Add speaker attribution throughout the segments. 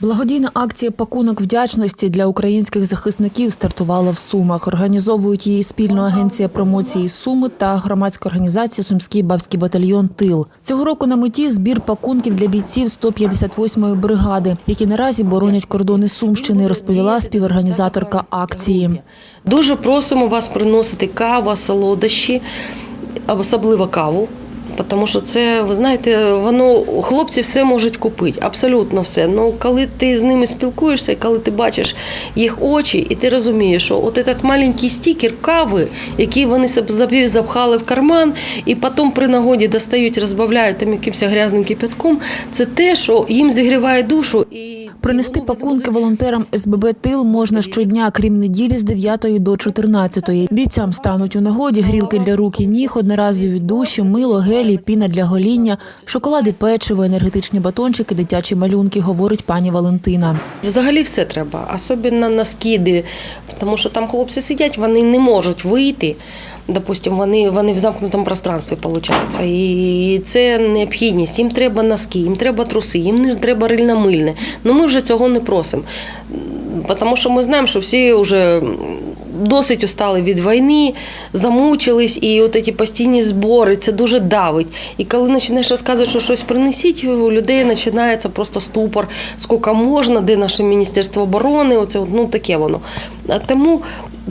Speaker 1: Благодійна акція Пакунок вдячності для українських захисників стартувала в Сумах. Організовують її спільно агенція промоції Суми та громадська організація Сумський бабський батальйон Тил. Цього року на меті збір пакунків для бійців 158-ї бригади, які наразі боронять кордони Сумщини, розповіла співорганізаторка акції.
Speaker 2: Дуже просимо вас приносити каву, солодощі, особливо каву. Тому що це, ви знаєте, воно хлопці все можуть купити, абсолютно все. Ну коли ти з ними спілкуєшся, коли ти бачиш їх очі, і ти розумієш, що от этот маленький стікер кави, який вони собі запхали в карман, і потім при нагоді достають, розбавляють там якимось грязним кипятком, це те, що їм зігріває душу і
Speaker 1: Принести пакунки волонтерам СББ Тил можна щодня, крім неділі з 9 до 14. Бійцям стануть у нагоді грілки для рук і ніг, одноразові душі, мило, гелі, піна для гоління, шоколади, печиво, енергетичні батончики, дитячі малюнки, говорить пані Валентина.
Speaker 2: Взагалі все треба, особливо на скиди, тому що там хлопці сидять, вони не можуть вийти. Допустим, вони, вони в замкнутому пространстві виходить. І це необхідність. Їм треба носки, їм треба труси, їм не треба рильно-мильне. Ну ми вже цього не просимо. Тому що ми знаємо, що всі вже досить устали від війни, замучились, і от ці постійні збори, це дуже давить. І коли починаєш розказувати, що щось принесіть, у людей починається просто ступор, скільки можна, де наше Міністерство оборони, оце, ну таке воно. А тому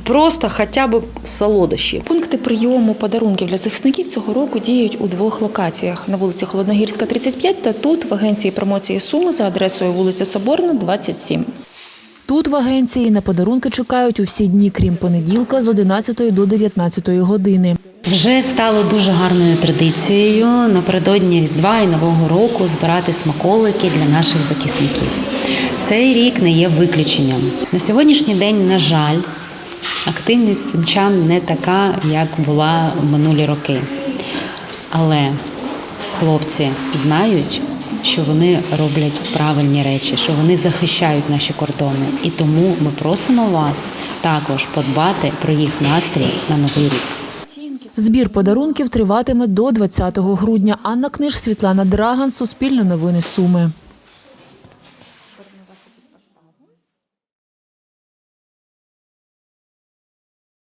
Speaker 2: просто хоча б солодощі.
Speaker 1: Пункти прийому подарунків для захисників цього року діють у двох локаціях на вулиці Холодногірська, 35 та тут в агенції промоції Суми за адресою вулиця Соборна, 27. Тут в агенції на подарунки чекають у всі дні, крім понеділка, з 11 до 19 години.
Speaker 3: Вже стало дуже гарною традицією напередодні Різдва і Нового року збирати смаколики для наших захисників. Цей рік не є виключенням. На сьогоднішній день, на жаль, Активність сумчан не така, як була минулі роки. Але хлопці знають, що вони роблять правильні речі, що вони захищають наші кордони. І тому ми просимо вас також подбати про їх настрій на новий рік.
Speaker 1: Збір подарунків триватиме до 20 грудня. Анна Книж, Світлана Драган, Суспільне новини, Суми.